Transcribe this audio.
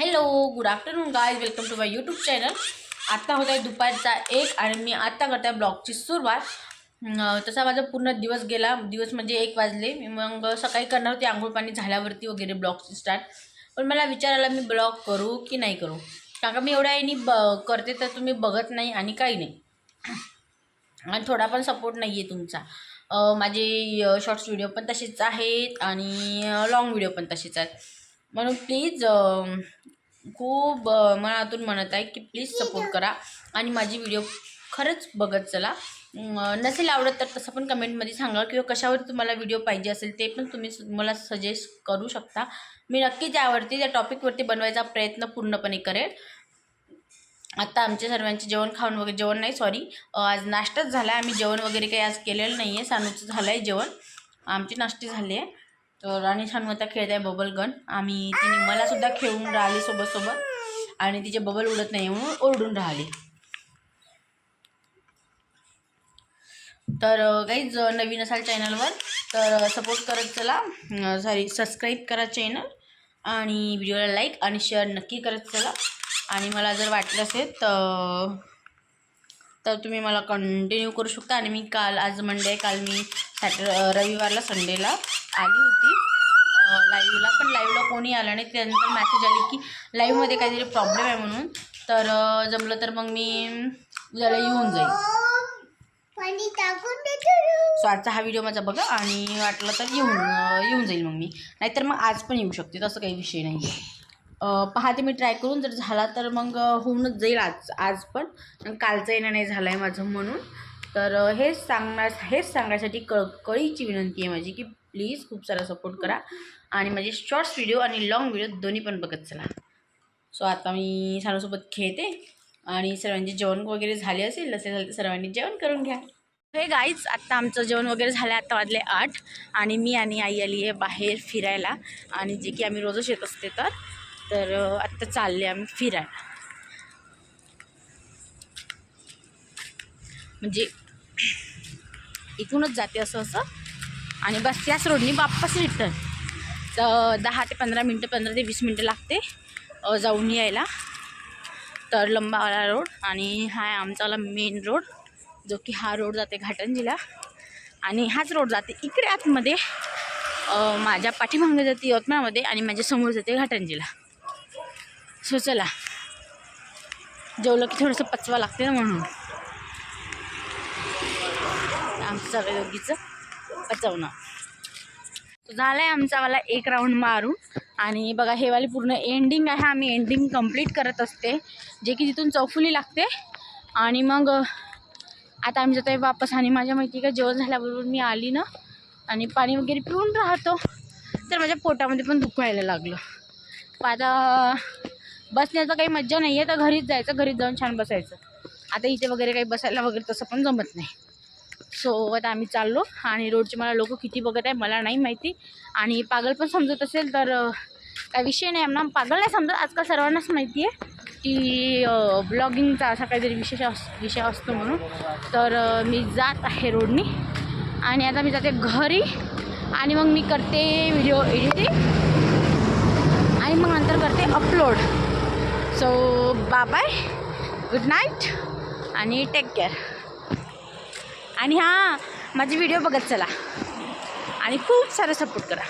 Hello good afternoon guys welcome to my YouTube channel आत्ता होत आहे दुपारचा एक आणि मी आत्ता करत आहे ब्लॉगची सुरुवात. तसा माझा पूर्ण दिवस गेला. दिवस म्हणजे एक वाजले. मी मग सकाळी करणार होती आंघोळ पाणी झाल्यावरती वगैरे ब्लॉगची स्टार्ट पण मला विचारायला मी ब्लॉग करू की नाही करू? कारण का मी एवढ्या यानी ब करते तर तुम्ही बघत नाही आणि काही नाही. आणि थोडा पण सपोर्ट नाही आहे तुमचा माझे शॉर्ट्स व्हिडिओ पण तसेच आहेत आणि लॉंग व्हिडिओ पण तसेच आहेत. म्हणून प्लीज खूप मनातून म्हणत आहे की प्लीज सपोर्ट करा. आणि माझी व्हिडिओ खरंच बघत चला. नसेल आवडत तर तसं पण कमेंटमध्ये सांगा किंवा कशावर तुम्हाला व्हिडिओ पाहिजे असेल ते पण तुम्ही मला सजेस्ट करू शकता. मी नक्की त्यावरती त्या टॉपिकवरती बनवायचा प्रयत्न पूर्णपणे करेल आता आमच्या सर्वांचे जेवण खाऊन वगैरे जेवण नाही सॉरी आज नाश्ताच झाला आहे आम्ही जेवण वगैरे काही आज केलेलं नाही आहे सानूचं झालं आहे जेवण. आमची नाश्ती झाली आहे तर आणि छान आता खेळत आहे बबल गन आम्ही तिने मलासुद्धा खेळून राहिली सोबत सोबत आणि तिचे बबल उडत नाही म्हणून ओरडून राहिली. तर काहीच नवीन असाल चॅनलवर तर सपोर्ट करत चला. सॉरी सबस्क्राईब करा चॅनल आणि व्हिडिओला लाईक आणि शेअर नक्की करत चला. आणि मला जर वाटलं असेल तर तर तुम्ही मला कंटिन्यू करू शकता. आणि मी काल आज मंडे काल मी सॅटर रविवारला संडेला आली होती. लाईव्हला पण लाईव्हला कोणी आलं नाही. त्यानंतर मॅसेज आली की लाईव्हमध्ये काहीतरी प्रॉब्लेम आहे म्हणून. तर जमलं तर मग मी उद्याला येऊन जाईल. सो आजचा हा व्हिडिओ माझा बघा. आणि वाटलं तर येऊन येऊन जाईल मग मी. नाहीतर मग आज पण येऊ शकते. तसं काही विषय नाही पाहते मी ट्राय करून. जर झाला तर मग होऊनच जाईल आज आज पण. कालचं येणं नाही झालं आहे माझं म्हणून. तर हेच सांगणार हेच सांगण्यासाठी कळकळीची विनंती आहे माझी की प्लीज खूप सारा सपोर्ट करा. आणि माझे शॉर्ट्स व्हिडिओ आणि लाँग व्हिडिओ दोन्ही पण बघत चला. सो आता मी सानूसोबत खेळते. आणि सर्वांचे जेवण वगैरे झाले असेल असे झाले तर सर्वांनी जेवण करून घ्या. हे गाईच आत्ता आमचं जेवण वगैरे झालं आत्ता वाजले आठ. आणि मी आणि आई आली आहे बाहेर फिरायला. आणि जे की आम्ही रोजच येत असते तर. तर आत्ता चालले आम्ही फिरायला. म्हणजे इथूनच जाते असं असं. आणि बस त्याच रोडनी वापस रिटर्न तर दहा ते पंधरा मिनटं पंधरा ते वीस मिनटं लागते जाऊन यायला. तर लंबावाला रोड आणि हा आहे आमचावाला मेन रोड जो की हा रोड जाते घाटंजीला. आणि हाच रोड जाते इकडे आतमध्ये माझ्या पाठीमागे जाते यवतमाळमध्ये आणि माझ्यासमोर जाते घाटंजीला. सो चला. जेवलं की थोडंसं पचवा लागते ना म्हणून. आमचं सगळ्या दोघीचं पचवणं झालं आहे आमचावाला एक राऊंड मारून. आणि बघा हे वाली पूर्ण एंडिंग आहे. आम्ही एंडिंग कंप्लीट करत असते. जे की तिथून चौफुली लागते. आणि मग आता आम्ही जातो आहे वापस. आणि माझ्या माहिती का जेवण झाल्याबरोबर मी आली ना आणि पाणी वगैरे पिऊन राहतो. तर माझ्या पोटामध्ये पण दुखायला लागलं. आता बसण्याचं काही मज्जा नाही आहे तर घरीच जायचं घरीच जाऊन छान बसायचं. आता इथे वगैरे काही बसायला वगैरे तसं पण जमत नाही. सो आता आम्ही चाललो आणि रोडचे मला लोक किती बघत आहे मला नाही माहिती. आणि पागल पण समजत असेल तर काही काय विषय नाही आम्हाला पागल नाही समजत आजकाल सर्वांनाच माहिती आहे की ब्लॉगिंगचा असा काहीतरी विशेष अस विषय असतो म्हणून. तर मी जात आहे रोडनी. आणि आता मी जाते घरी. आणि मग मी करते व्हिडिओ एडिटिंग. आणि मग नंतर करते upload so bye good night आणि टेक केअर आणि हां माझे व्हिडिओ बघत चला. आणि खूप सारं सपोर्ट करा.